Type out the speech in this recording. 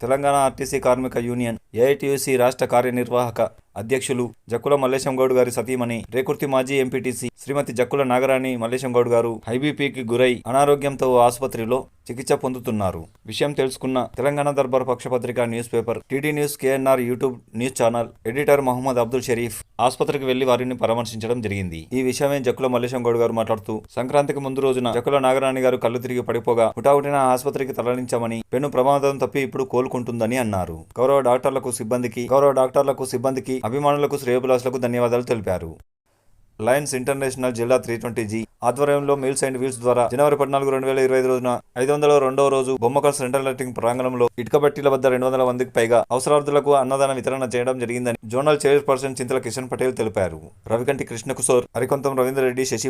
Telangana RTC కార్మిక union AITUC రాష్ట్ర కార్యనిర్వాహక అధ్యక్షులు జక్కుల మల్లేశం గౌడ్ గారి సతీమణి రేకుర్తి మాజీ ఎంపీటీసీ శ్రీమతి జక్కుల నాగరాణి మల్లేశం గౌడ్ గారు హైబీపీకి గురై అనారోగ్యంతో ఆసుపత్రిలో చికిత్స పొందుతున్నారు. విషయం తెలుసుకున్న Telangana Darbar పక్షపత్రిక newspaper TD news KNR YouTube news channel editor Mohammed Abdul Sharif ఆసుపత్రికి వెళ్ళి వారిని పరామర్శించడం జరిగింది. ఈ విషయమే జక్కుల మల్లేశంగౌడ్ గారు మాట్లాడుతూ సంక్రాంతికి ముందు రోజున జక్కుల నాగరాణి గారు కళ్ళు తిరిగి పడిపోగా హుటాహుటిన ఆసుపత్రికి తరలించామని పెను ప్రమాదం తప్పి ఇప్పుడు కోలుకుంటుందని అన్నారు. గౌరవ డాక్టర్లకు సిబ్బందికి గౌరవ డాక్టర్లకు సిబ్బందికి అభిమానులకు శ్రేయోభిలాషులకు ధన్యవాదాలు తెలిపారు. లయన్స్ ఇంటర్నేషనల్ జిల్లా త్రీ ట్వంటీ జీ ఆధ్వర్యంలో మీల్స్ అండ్ వీల్స్ ద్వారా జనవరి పద్నాలుగు రెండు వేల ఇరవై ఐదు రోజున ఐదు వందల రెండవ రోజు బొమ్మకల్ సెంట్రల్ లైటింగ్ ప్రాంగణంలో ఇటుక బట్టీల వద్ద రెండు వందల మందికి పైగా అవసరార్థులకు అన్నదాన వితరణ చేయడం జరిగిందని జోనల్ చైర్పర్సన్ చింతల కిషన్ పటేల్ తెలిపారు. రవికంటి కృష్ణకుశోర్ హరికొంతం రవీందర్ రెడ్డి శశి